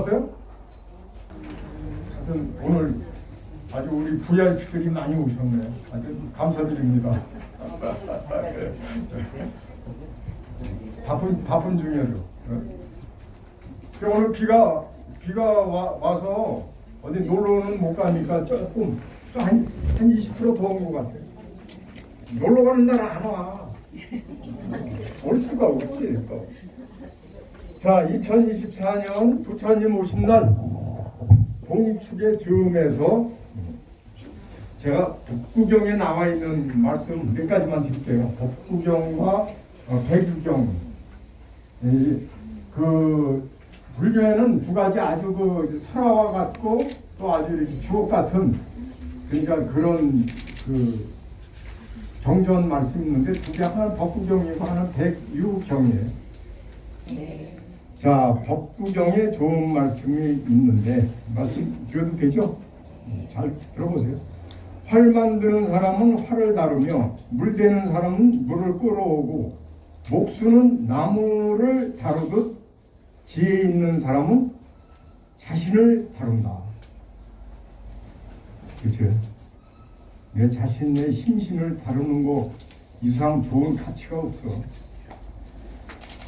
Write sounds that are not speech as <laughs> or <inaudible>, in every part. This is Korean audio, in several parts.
받았어요? 하여튼 오늘 아주 우리 VIP들이 많이 오셨네. 아주 감사드립니다. <laughs> 바쁜 바쁜. 어? 그럼 오늘 비가 비가 와, 와서 어디 놀러는 못 가니까 조금 한 한 20% 더운 것 같아. 놀러 가는 날 안 와. 올 수가 없지. 또. 자, 2024년 부처님 오신 날 동축의 즈음에서 제가 법구경에 나와 있는 말씀 몇 가지만 드릴게요. 법구경과 어, 백유경. 이, 그 불교에는 두 가지 아주 그 설화와 같고 또 아주 이렇게 주옥 같은 그러니까 그런 그 정전 말씀이 있는데 두 개 하나는 법구경이고 하나는 백유경이에요. 자, 법구경에 좋은 말씀이 있는데 말씀 드려도 되죠? 잘 들어보세요. 활 만드는 사람은 활을 다루며 물 대는 사람은 물을 끌어오고 목수는 나무를 다루듯 지혜 있는 사람은 자신을 다룬다. 그렇죠? 내 자신의 심신을 다루는 거 이상 좋은 가치가 없어.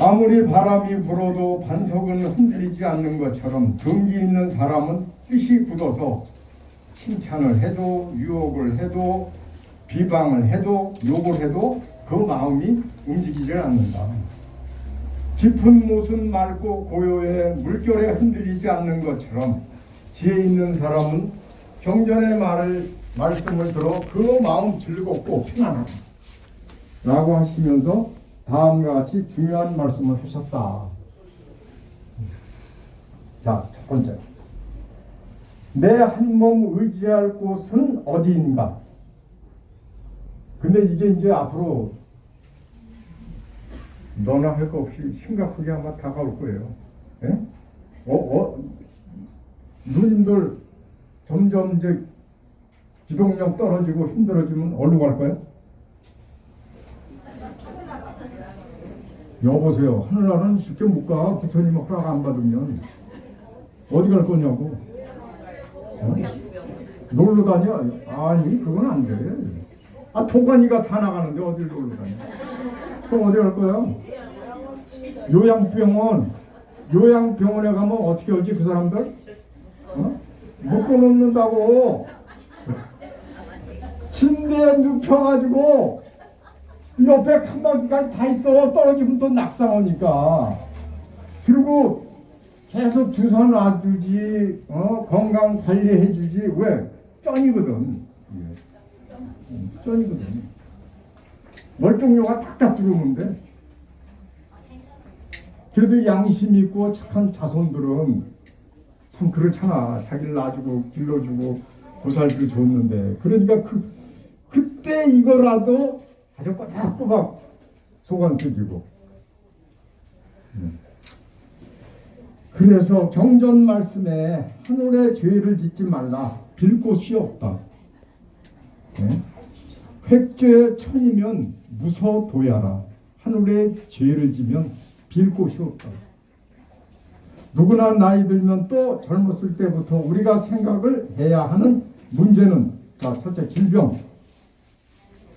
아무리 바람이 불어도 반석은 흔들리지 않는 것처럼 둥기 있는 사람은 뜻이 굳어서 칭찬을 해도 유혹을 해도 비방을 해도 욕을 해도 그 마음이 움직이질 않는다. 깊은 못은 맑고 고요해 물결에 흔들리지 않는 것처럼 지혜 있는 사람은 경전의 말을 말씀을 들어 그 마음 즐겁고 편안하다. 라고 하시면서 다음과 같이 중요한 말씀을 하셨다. 자, 첫 번째. 내 한 몸 의지할 곳은 어디인가? 근데 이게 이제 앞으로 너나 할 거 없이 심각하게 아마 다가올 거예요. 예? 어, 어, 누님들 점점 이제 기동력 떨어지고 힘들어지면 어디로 갈 거예요? 여보세요. 하늘나라는 쉽게 못 가. 부처님 허락 안 받으면. 어디 갈 거냐고. 어? 놀러 다녀? 아니, 그건 안 돼. 아, 도가니가 다 나가는데 어딜 놀러 다녀? 그럼 어디 갈 거야? 요양병원. 요양병원에 가면 어떻게 하지, 그 사람들? 어? 묶어놓는다고. 침대에 눕혀가지고 옆에 칸막이까지 다 있어. 떨어지면 또 낙상 오니까. 그리고 계속 주사 놔주지, 어? 건강 관리해주지. 왜? 쩐이거든. 예. 음, 쩐이거든. 멀쩡료가 탁탁 들어오는데. 그래도 양심 있고 착한 자손들은 참 그렇잖아. 자기를 놔주고 길러주고 보살도 줬는데. 그러니까 그, 그때 이거라도 아주 꼬박꼬박 소관 쓰지고. 음. 그래서 경전 말씀에 하늘에 죄를 짓지 말라. 빌 곳이 없다. 네? 획죄 천이면 무서도야라. 하늘에 죄를 지면 빌 곳이 없다. 누구나 나이 들면 또 젊었을 때부터 우리가 생각을 해야 하는 문제는 자 첫째 질병,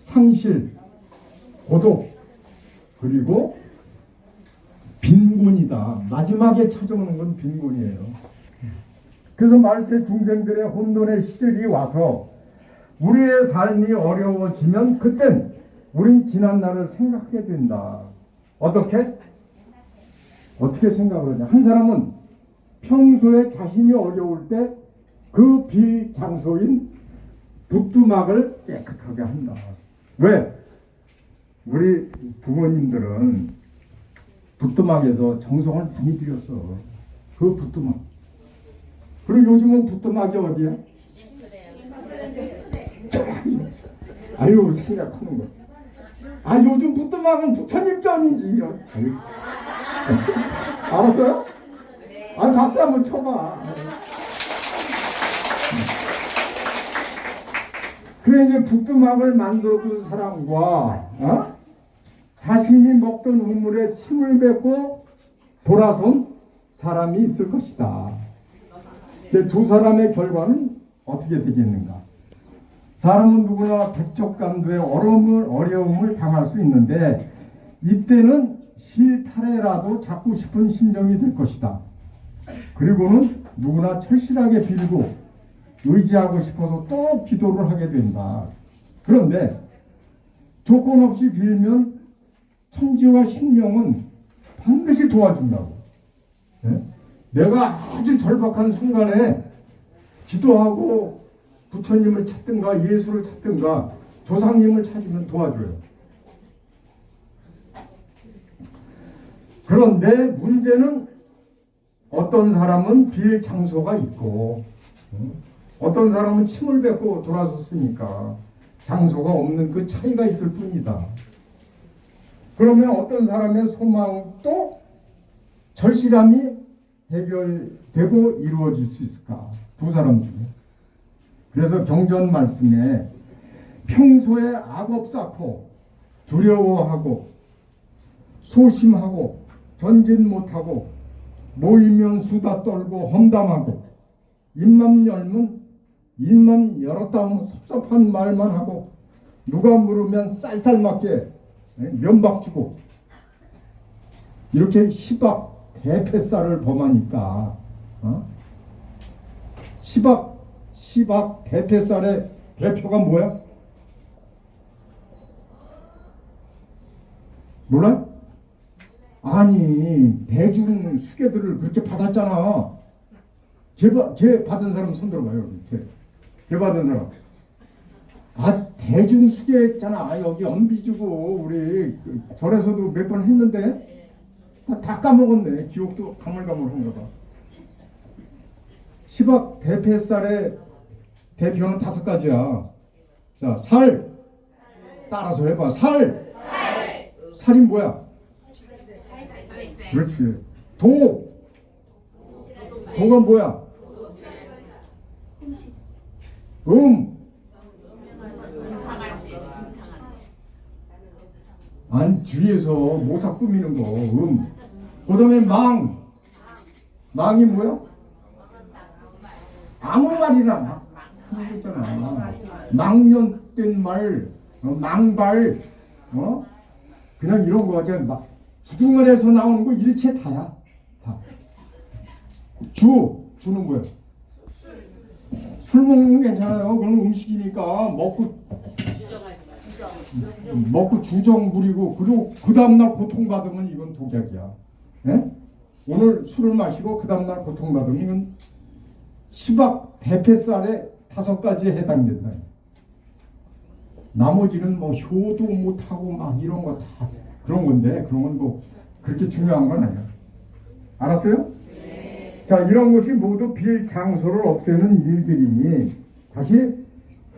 상실, 고독 그리고 빈곤이다. 마지막에 찾아오는 건 빈곤이에요. 그래서 말세 중생들의 혼돈의 시절이 와서 우리의 삶이 어려워지면 그땐 우린 지난 날을 생각하게 된다. 어떻게? 어떻게 생각을 하냐? 한 사람은 평소에 자신이 어려울 때 그 비장소인 북두막을 깨끗하게 한다. 왜? 우리 부모님들은 북두막에서 정성을 많이 들였어. 그 북두막. 그리고 요즘은 북두막이 어디야? 아유, 생각하는 거. 아, 요즘 북두막은 부처님 전이지. <laughs> 알았어요? 아, 박수 한번 쳐봐. 그래 이제 북두막을 만들어둔 사람과 어? 자신이 먹던 우물에 침을 뱉고 돌아선 사람이 있을 것이다. 두 사람의 결과는 어떻게 되겠는가? 사람은 누구나 백적간도의 어려움을, 어려움을 당할 수 있는데 이때는 실타래라도 잡고 싶은 심정이 될 것이다. 그리고는 누구나 철실하게 빌고 의지하고 싶어서 또 기도를 하게 된다. 그런데 조건 없이 빌면 천지와 신명은 반드시 도와준다고. 예? 내가 아주 절박한 순간에 기도하고 부처님을 찾든가 예수를 찾든가 조상님을 찾으면 도와줘요. 그런데 문제는 어떤 사람은 빌 장소가 있고 어? 어떤 사람은 침을 뱉고 돌아섰으니까 장소가 없는 그 차이가 있을 뿐이다. 그러면 어떤 사람의 소망도 절실함이 해결되고 이루어질 수 있을까? 두 사람 중에. 그래서 경전 말씀에 평소에 악업 쌓고 두려워하고 소심하고 전진 못하고 모이면 수다 떨고 험담하고 입만 열면 입만 열었다 하면 섭섭한 말만 하고 누가 물으면 쌀쌀맞게 면박 주고 이렇게 시박 대패살을 범하니까 어? 시박 시박 대패살의 대표가 뭐야? 몰라? 아니 대중 수계들을 그렇게 받았잖아. 걔, 받- 걔 받은 사람 손 들어봐요 여기. 걔, 걔 받은 사람. 아 대중 수계했잖아. 여기 엄비 주고 우리 그 절에서도 몇 번 했는데 다, 다 까먹었네. 기억도 가물가물한가 봐. 시박 대패살의 대표는 다섯 가지야. 자, 살. 따라서 해봐. 살. 살이 뭐야? 그렇지. 도. 도가 뭐야? 음. 안 뒤에서 모사 꾸미는 거. 음. 그다음에 망. 망이 뭐야? 아무 말이나 막 하는 거 있잖아. 망년된 말, 어, 망발, 어? 그냥 이런 거 그냥 막 기둥을해서 나오는 거 일체 다야. 다. 주, 주는 거야. 술 먹는 건 괜찮아요. 그건 음식이니까 먹고 먹고 주정 부리고 그리고 그 다음날 고통받으면 이건 독약이야. 예? 오늘 술을 마시고 그 다음날 고통받으면 이건 시박 대패살에 다섯 가지에 해당된다. 나머지는 뭐 효도 못하고 막 이런 거 다 그런 건데 그런 건 뭐 그렇게 중요한 건 아니야. 알았어요? 자 이런 것이 모두 빌 장소를 없애는 일들이니 다시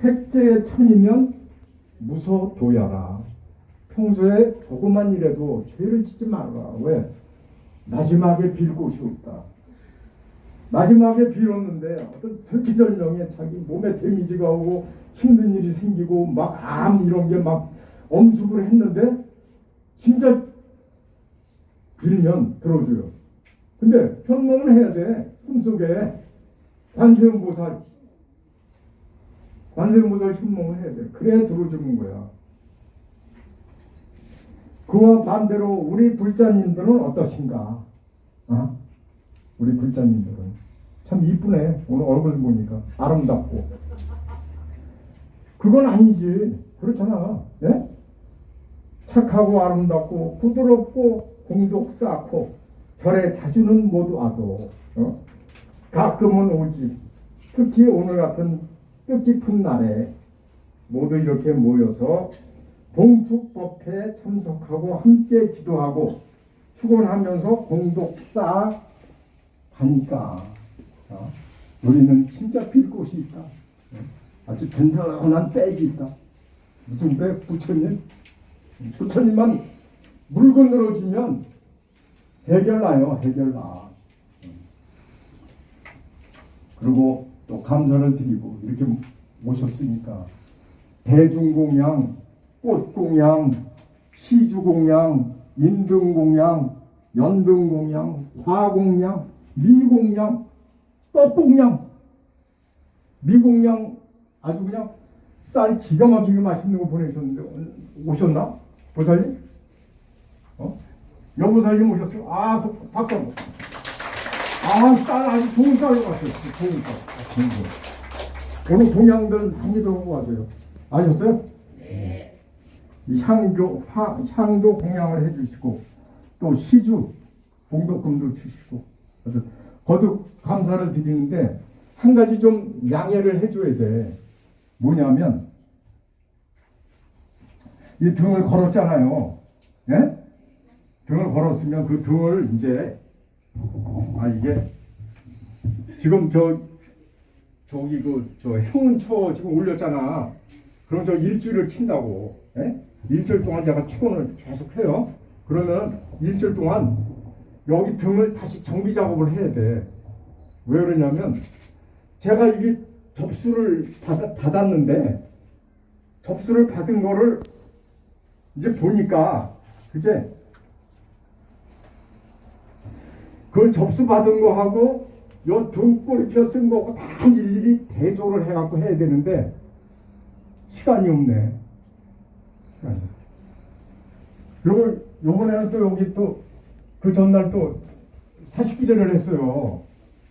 획제의 천이면 무서도야라. 평소에 조그만 일에도 죄를 짓지 말아라. 왜? 마지막에 빌 곳이 없다. 마지막에 빌었는데 어떤 절기절명에 자기 몸에 데미지가 오고 힘든 일이 생기고 막 암 이런 게 막 엄습을 했는데 진짜 빌면 들어줘요. 근데 현몽은 해야 돼. 꿈속에 관세음보살 관세음보살 현몽을 해야 돼. 그래야 들어주는 거야. 그와 반대로 우리 불자님들은 어떠신가? 어? 우리 불자님들은 참 이쁘네. 오늘 얼굴 보니까 아름답고. 그건 아니지. 그렇잖아. 예? 착하고 아름답고 부드럽고 공덕 쌓고 절에 자주는 못 와도 어? 가끔은 오지. 특히 오늘 같은 뜻깊은 날에 모두 이렇게 모여서 봉축법회에 참석하고 함께 기도하고 축원하면서 가니까 어? 우리는 진짜 빌 곳이 있다. 어? 아주 든든한 백이 있다. 무슨 백? 부처님? 부처님만 물건 늘어주면 해결나요. 해결나. 그리고 또 감사를 드리고 이렇게 모셨으니까 대중공양, 꽃공양, 시주공양, 인등공양, 연등공양, 화공양 미공양, 떡공양, 미공양 아주 그냥 쌀 기가 막히게 맛있는 거 보내셨는데 오셨나? 보살님? 어? 여보살님 오셨어요? 아, 그- 박수 한번. 아, 쌀 아주 좋은 쌀로 갔어요. 좋은 쌀. 아, 좋은 거. 오늘 동양들 많이 들어오고 가세요. 아셨어요? 네. 이 향교, 화, 향도 공양을 해주시고, 또 시주, 봉덕금도 주시고, 그래서 거듭 감사를 드리는데, 한 가지 좀 양해를 해줘야 돼. 뭐냐면, 이 등을 걸었잖아요. 예? 등을 걸었으면 그 등을 이제, 아, 이게, 지금 저, 저기 그, 저 행운초 지금 올렸잖아. 그럼 저 일주일을 킨다고. 예? 일주일 동안 제가 축원을 계속 해요. 그러면 일주일 동안 여기 등을 다시 정비 작업을 해야 돼. 왜 그러냐면 제가 이게 접수를 받, 받았는데 접수를 받은 거를 이제 보니까 그게 그 접수 받은 거하고 요 등골표 쓴 거하고 다 일일이 대조를 해갖고 해야 되는데 시간이 없네. 시간이. 그리고 요번에는 또 여기 또 그 전날 또 사십기제를 했어요.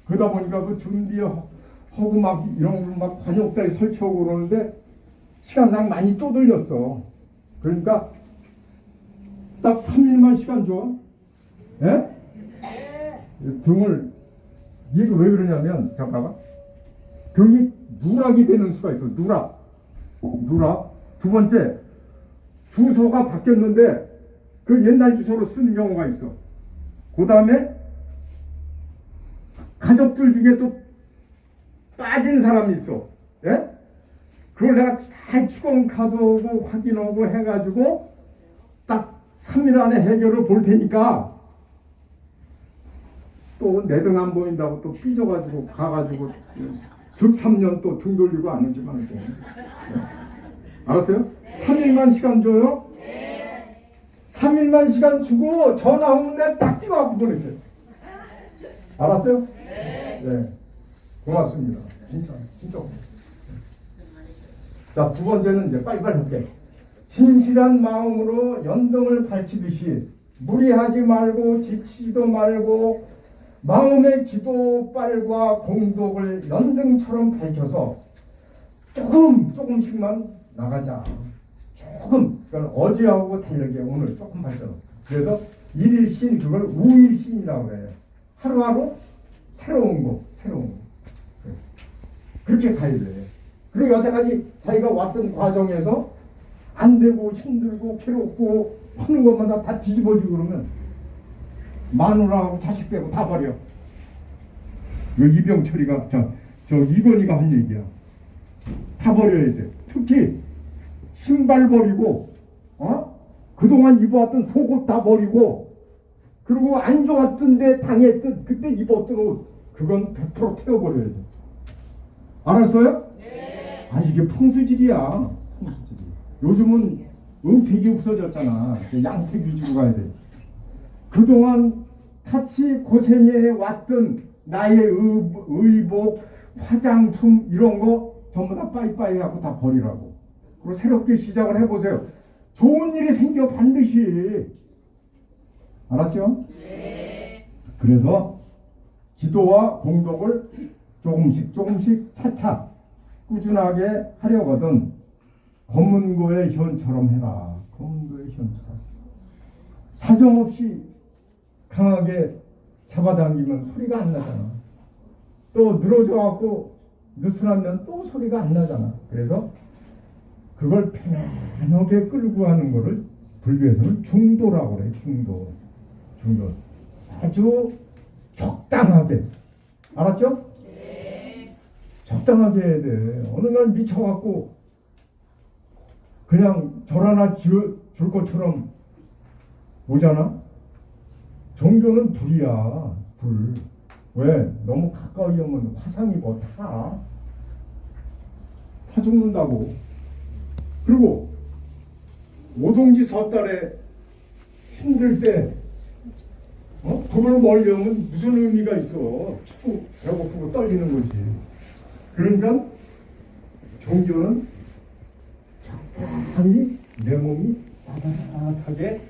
그러다 보니까 그 준비하고 막 이런 거막 관역다리 설치하고 그러는데 시간상 많이 쪼들렸어. 그러니까 딱 3일만 시간 줘. 예? 등을 이게 왜 그러냐면 잠깐만 등이 누락이 되는 수가 있어. 누락. 누락. 두 번째 주소가 바뀌었는데 그 옛날 주소로 쓰는 경우가 있어. 그 다음에 가족들 중에 또 빠진 사람이 있어. 예? 그걸 내가 다 축원 카드하고 확인하고 해가지고 딱 3일 안에 해결을 볼 테니까 또 내등 안 보인다고 또 삐져가지고 가가지고 즉 3년 또 등 돌리고 안 오지 말고. 네. 알았어요? 3일만 시간 줘요? 3일만 시간 주고 전화 내가 딱 찍어갖고 보낼게요. 알았어요? 네. 고맙습니다. 진짜, 진짜. 자, 두 번째는 이제 빨리빨리 할게. 진실한 마음으로 연등을 밝히듯이 무리하지 말고 지치지도 말고 마음의 기도빨과 공덕을 연등처럼 밝혀서 조금 조금씩만 나가자. 조금 그러니까 어제하고 다르게 오늘 조금 발전. 그래서 일일신 그걸 우일신이라고 그래. 하루하루 새로운 거, 새로운 거. 그렇게 가야 돼. 그리고 여태까지 자기가 왔던 과정에서 안 되고 힘들고 괴롭고 하는 것마다 다 뒤집어지고 그러면 마누라하고 자식 빼고 다 버려. 이 이병철이가 저, 저 이건희가 한 얘기야. 다 버려야 돼. 특히 신발 버리고, 어? 그동안 입어왔던 속옷 다 버리고, 그리고 안 좋았던 데 당했던 그때 입었던 옷, 그건 100% 태워버려야 돼. 알았어요? 네. 아, 이게 풍수질이야. 풍수질. 요즘은 은택이 없어졌잖아. 양택 위주로 가야 돼. 그동안 같이 고생해 왔던 나의 의, 의복, 화장품 이런 거 전부 다 빠이빠이 하고 다 버리라고. 그리고 새롭게 시작을 해보세요. 좋은 일이 생겨 반드시. 알았죠? 네. 그래서 기도와 공덕을 조금씩 조금씩 차차 꾸준하게 하려거든 검문고의 현처럼 해라. 검문고의 현처럼. 사정없이 강하게 잡아당기면 소리가 안 나잖아. 또 늘어져 갖고 느슨하면 또 소리가 안 나잖아. 그래서 그걸 편안하게 끌고 가는 거를 불교에서는 중도라고 그래. 중도. 중도. 아주 적당하게. 알았죠? 적당하게 해야 돼. 어느 날 미쳐갖고 그냥 절 하나 지어 줄 것처럼 오잖아? 종교는 불이야, 불. 왜? 너무 가까이 오면 화상이 뭐 타. 타 죽는다고. 그리고 오동지 섣달에 힘들 때 어? 그걸 멀려면 무슨 의미가 있어? 춥고 배고프고 떨리는 거지. 그러니까 종교는 적당히 내 몸이 따뜻하게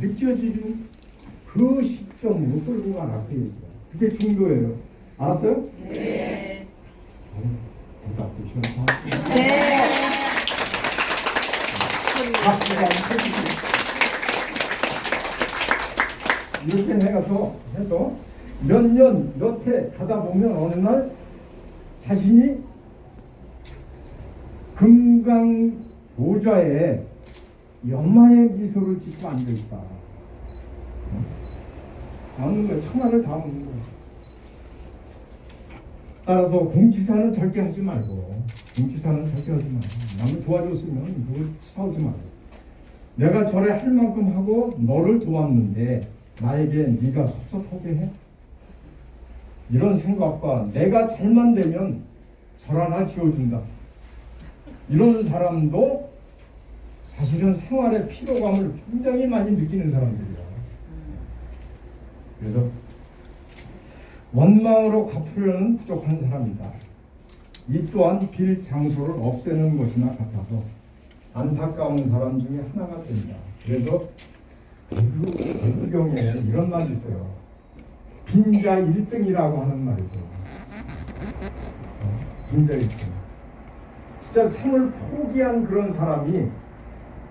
느껴지는 그 시점으로 끌고 그 얘기야. 그게 중도예요. 알았어요? 네. 어, 네. 이렇게 해가서 해서 몇 년 몇 해 가다 보면 어느 날 자신이 금강 보좌에 연마의 미소를 짓고 앉아 있다. 다 없는 거야. 천하를 다 없는 거야. 따라서 공치사는 절대 하지 말고 공치사는 절대 하지 말고 남을 도와줬으면 누굴 싸우지 말고 내가 절에 할 만큼 하고 너를 도왔는데 나에게 네가 섭섭하게 해? 이런 생각과 내가 잘만 되면 절 하나 지어준다. 이런 사람도 사실은 생활의 피로감을 굉장히 많이 느끼는 사람들이야. 그래서 원망으로 갚으려는 부족한 사람이다. 이 또한 빌 장소를 없애는 것이나 같아서 안타까운 사람 중에 하나가 된다. 그래서 개구경에 이런 말이 있어요. 빈자 1등이라고 하는 말이죠. 어, 빈자 1등. 진짜 생을 포기한 그런 사람이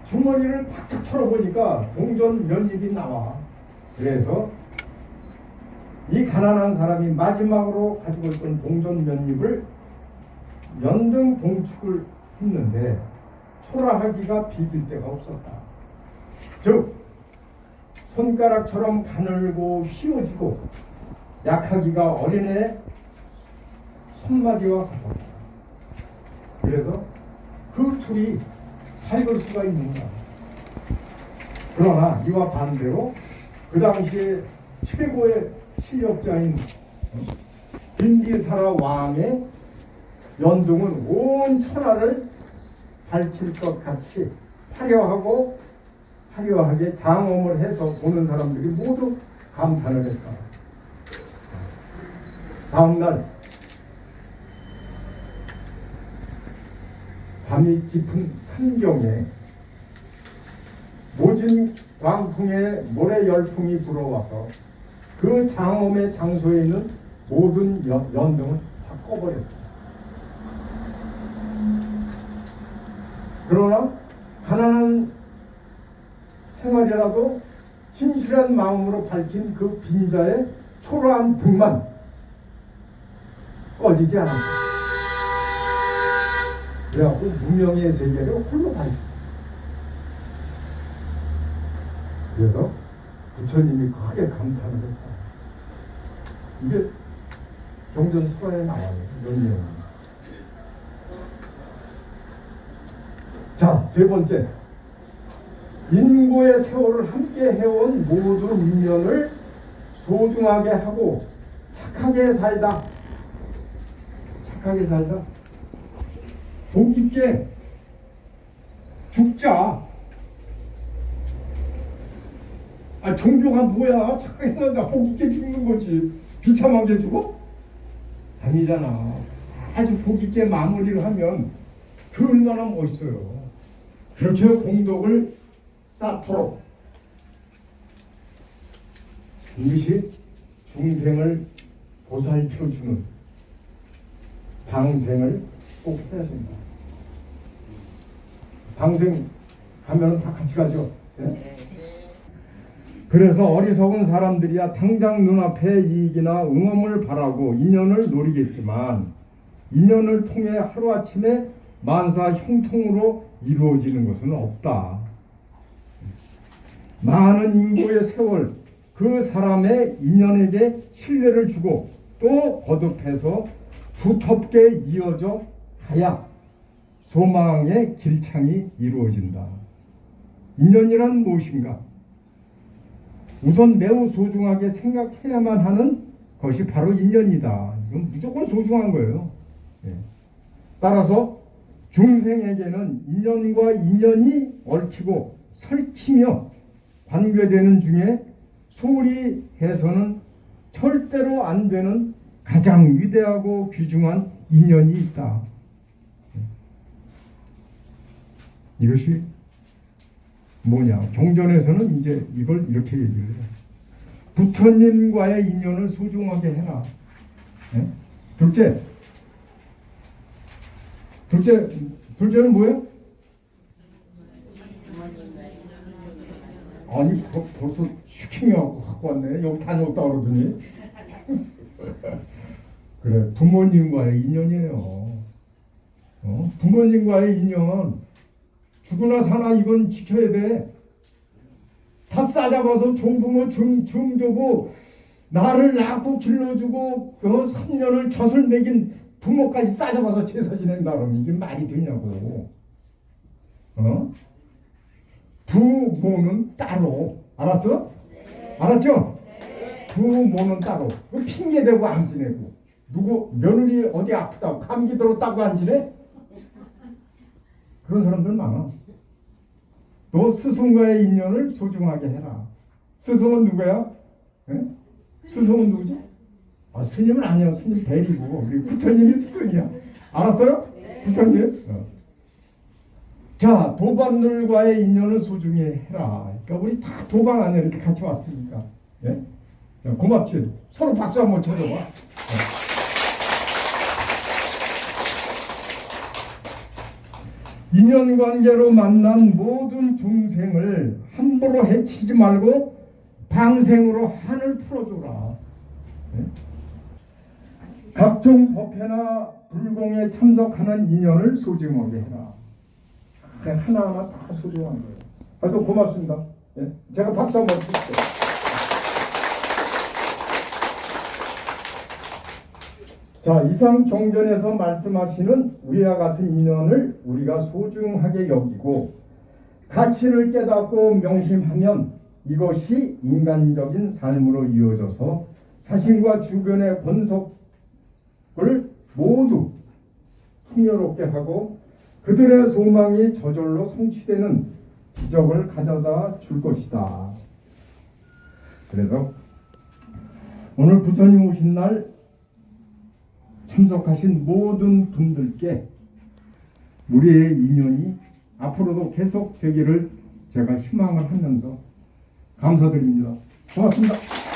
주머니를 탁탁 털어보니까 동전 면입이 나와. 그래서 이 가난한 사람이 마지막으로 가지고 있던 동전 면입을 연등 봉축을 했는데 초라하기가 비빌 데가 없었다. 즉 손가락처럼 가늘고 휘어지고 약하기가 어린애 손마디와 같았다. 그래서 그 툴이 밝을 수가 있는가. 그러나 이와 반대로 그 당시에 최고의 실력자인 빈기사라 왕의 연등은 온 천하를 밝힐 것 같이 화려하고 화려하게 장엄을 해서 보는 사람들이 모두 감탄을 했다. 다음날 밤이 깊은 산경에 모진 광풍에 모래 열풍이 불어와서 그 장엄의 장소에 있는 모든 연, 연등을 다 꺼버렸다. 그러나 가난한 생활이라도 진실한 마음으로 밝힌 그 빈자의 초라한 불만 꺼지지 않았다. 그래갖고 무명의 세계를 홀로 밝혔다. 그래서 부처님이 크게 감탄을 했다. 이게 경전서가에 나와요. 이런 내용. 자, 세 번째. 인고의 세월을 함께 해온 모든 인연을 소중하게 하고 착하게 살다. 착하게 살다. 복 있게 죽자. 아, 종교가 뭐야? 착하게 살다 복 있게 죽는 거지. 비참하게 죽어? 아니잖아. 아주 복 있게 마무리를 하면 그 얼마나 멋있어요. 그렇게 공덕을 쌓도록 이것이 중생을 보살펴주는 방생을 꼭 해야 된다. 방생 하면 다 같이 가죠. 예? 그래서 어리석은 사람들이야 당장 눈앞에 이익이나 응엄을 바라고 인연을 노리겠지만 인연을 통해 하루아침에 만사 형통으로 이루어지는 것은 없다. 많은 인고의 세월 그 사람의 인연에게 신뢰를 주고 또 거듭해서 두텁게 이어져 가야 소망의 길창이 이루어진다. 인연이란 무엇인가? 우선 매우 소중하게 생각해야만 하는 것이 바로 인연이다. 이건 무조건 소중한 거예요. 예. 따라서 중생에게는 인연과 인연이 얽히고 설키며 관계되는 중에 소홀히 해서는 절대로 안 되는 가장 위대하고 귀중한 인연이 있다. 이것이 뭐냐? 경전에서는 이제 이걸 이렇게 얘기를 해요. 부처님과의 인연을 소중하게 해라. 예? 둘째, 둘째, 둘째는 뭐예요? 아니 벌- 벌써 슈킹해갖고 갖고 왔네. 여기 다녀왔다 그러더니. <laughs> 그래 부모님과의 인연이에요. 어? 부모님과의 인연 죽으나 사나 이건 지켜야 돼. 다 싸잡아서 종부모 중, 중조부 나를 낳고 길러주고 그 3년을 젖을 먹인 부모까지 싸잡아서 제사 지낸다 그러면 이게 말이 되냐고. 어? 부모는 따로 알았어? 알았죠? 부모는 따로 그 핑계 대고 안 지내고 누구 며느리 어디 아프다고 감기 들었다고 안 지내? 그런 사람들 많아. 너 스승과의 인연을 소중하게 해라. 스승은 누구야? 예? 스승은 누구지? 아, 스님은 아니야. 스님 대리고 우리 부처님이 스승이야. 알았어요? 부처님. 어. 자, 도반들과의 인연을 소중히 해라. 그러니까 우리 다 도반 안에 이렇게 같이 왔으니까. 예? 자, 고맙지. 서로 박수 한번 쳐줘봐. 어. 인연관계로 만난 모든 중생을 함부로 해치지 말고 방생으로 한을 풀어줘라. 예? 각종 법회나 불공에 참석하는 인연을 소중하게 해라. 하나하나 다 소중한 거예요. 아주 고맙습니다. 예? 제가 박수 한번 드릴게요. 자, 이상 경전에서 말씀하시는 위와 같은 인연을 우리가 소중하게 여기고 가치를 깨닫고 명심하면 이것이 인간적인 삶으로 이어져서 자신과 주변의 권속을 모두 풍요롭게 하고 그들의 소망이 저절로 성취되는 기적을 가져다 줄 것이다. 그래서 오늘 부처님 오신 날 참석하신 모든 분들께 우리의 인연이 앞으로도 계속 되기를 제가 희망을 하면서 감사드립니다. 고맙습니다.